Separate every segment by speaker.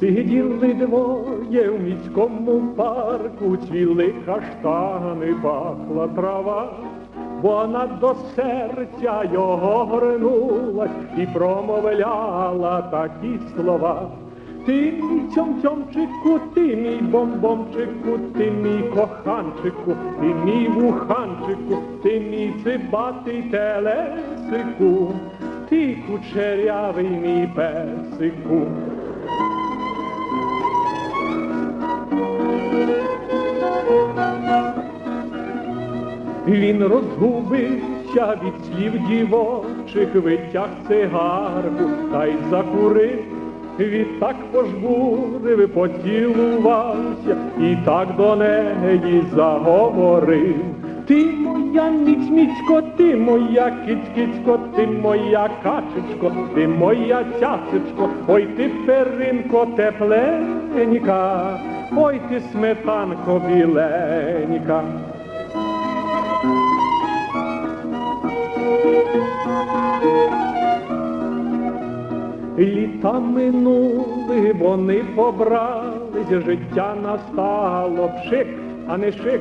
Speaker 1: Сиділи двоє в міському парку, цвіли каштани, пахла трава. Вона до серця його горнулась і промовляла такі слова. Ти мій цьом-цьомчику, ти мій бомбомчику, ти мій коханчику, ти мій вуханчику, ти мій цибатий телесику, ти кучерявий мій песику. Він розгубився від слів дівочих, витяг цигарку та й закурив. Відтак пожбурив, поцілувався і так до неї заговорив. Ти моя ніч, міцько, ти моя кицькицько, ти моя качечко, ти моя цяцечко, ой ти перинко тепленька, ой ти сметанко біленька. Літа минули, вони побрались, життя настало пшик, а не шик.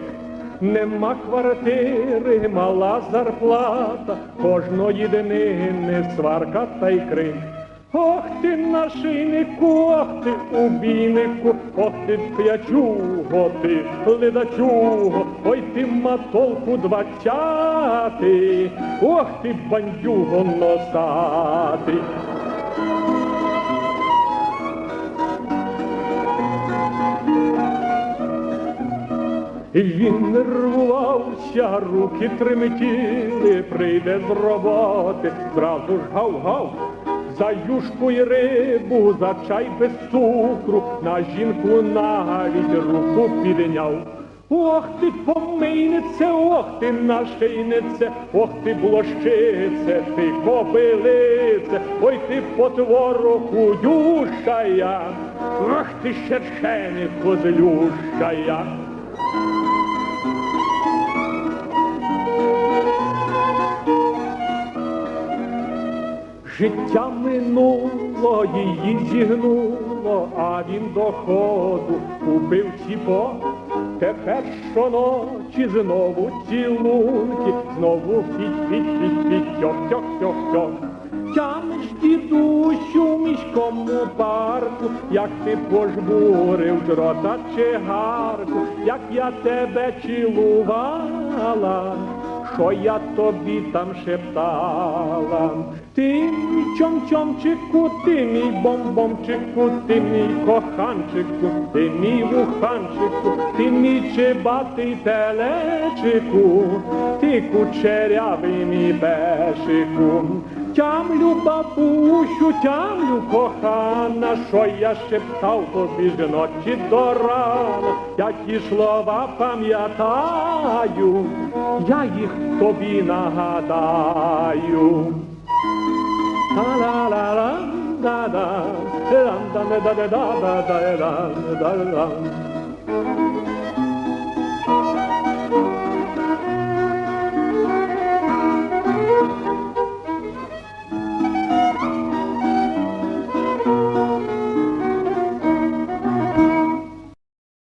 Speaker 1: Нема квартири, мала зарплата, кожної днини сварка та й крик. Ох ти нашийнику, ох ти убійнику, ох ти п'ячуго, ти ледачуго, ой ти матолку двадцятий, ох ти бандюго носатий. Він нервувався, руки тремтіли, прийде з роботи, зразу ж гав-гав. За юшку й рибу, за чай без цукру, на жінку навіть руку підняв. Ох ти помийнице, ох ти нашийнице, ох ти блощице, ти кобилице, ой ти потворо худющая, ох ти щершеник козлющая. Життя минуло, її зігнуло, а він доходу купив ціпо. Тепер щоночі знову цілунки, знову піть, піть, піть, піть, тьох, тьох, тьох, тьох. Тямиш, дідусю, в міському парку, як ти пожбурив дрота чи гарку, як я тебе цілувала, що я тобі там шептала. Ти мій чом-чомчику, ти мій бомбомчику, ти мій коханчику, ти мій вуханчику, ти мій чебатий телечику, ти кучерявий мій пешику. Тямлю, бабусю, тямлю, кохана, що я шептав тобі ж ночі до рана, я слова пам'ятаю, я їх тобі нагадаю. Та-ла-ла-ла, да-да, да-да-да-да-да-да-да-да-да-да.